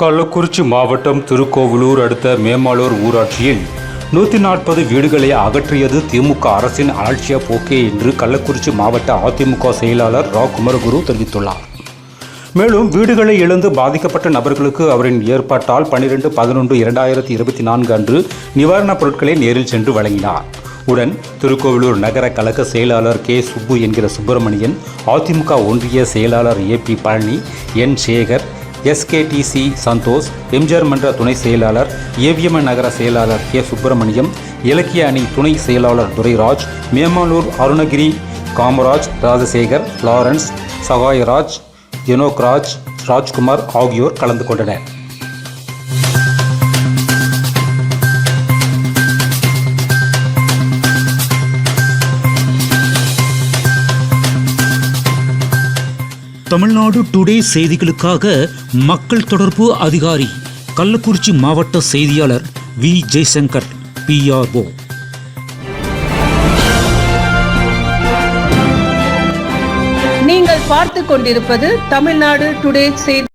கள்ளக்குறிச்சி மாவட்டம் திருக்கோவிலூர் அடுத்த மேமாளூர் ஊராட்சியில் நூற்றி நாற்பது வீடுகளை அகற்றியது திமுக அரசின் அலட்சிய போக்கே என்று கள்ளக்குறிச்சி மாவட்ட அதிமுக செயலாளர் ரா குமரகுரு தெரிவித்துள்ளார். மேலும் வீடுகளை இழந்து பாதிக்கப்பட்ட நபர்களுக்கு அவரின் ஏற்பாட்டால் பன்னிரெண்டு பதினொன்று இரண்டாயிரத்தி இருபத்தி நான்கு அன்று நிவாரணப் பொருட்களை நேரில் சென்று வழங்கினார். உடன் திருக்கோவிலூர் நகர கழக செயலாளர் கே. சுப்பு என்கிற சுப்பிரமணியன் அதிமுக ஒன்றிய செயலாளர் A. P. Palani N. Sekar SKDC Santhosh MGR மன்ற துணை செயலாளர் ஏவிஎம் நகர செயலாளர் கே. சுப்பிரமணியம் இலக்கிய அணி துணை செயலாளர் துரைராஜ் மேமானூர் அருணகிரி காமராஜ் ராஜசேகர் லாரன்ஸ் சகாயராஜ் எனோக்ராஜ் ராஜ்குமார் ஆகியோர் கலந்து கொண்டனர். தமிழ்நாடு டுடே செய்திகளுக்காக மக்கள் தொடர்பு அதிகாரி கள்ளக்குறிச்சி மாவட்ட செய்தியாளர் வி. ஜெய்சங்கர் பிஆர்ஓ நீங்கள் பார்த்து கொண்டிருப்பது தமிழ்நாடு டுடே செய்தி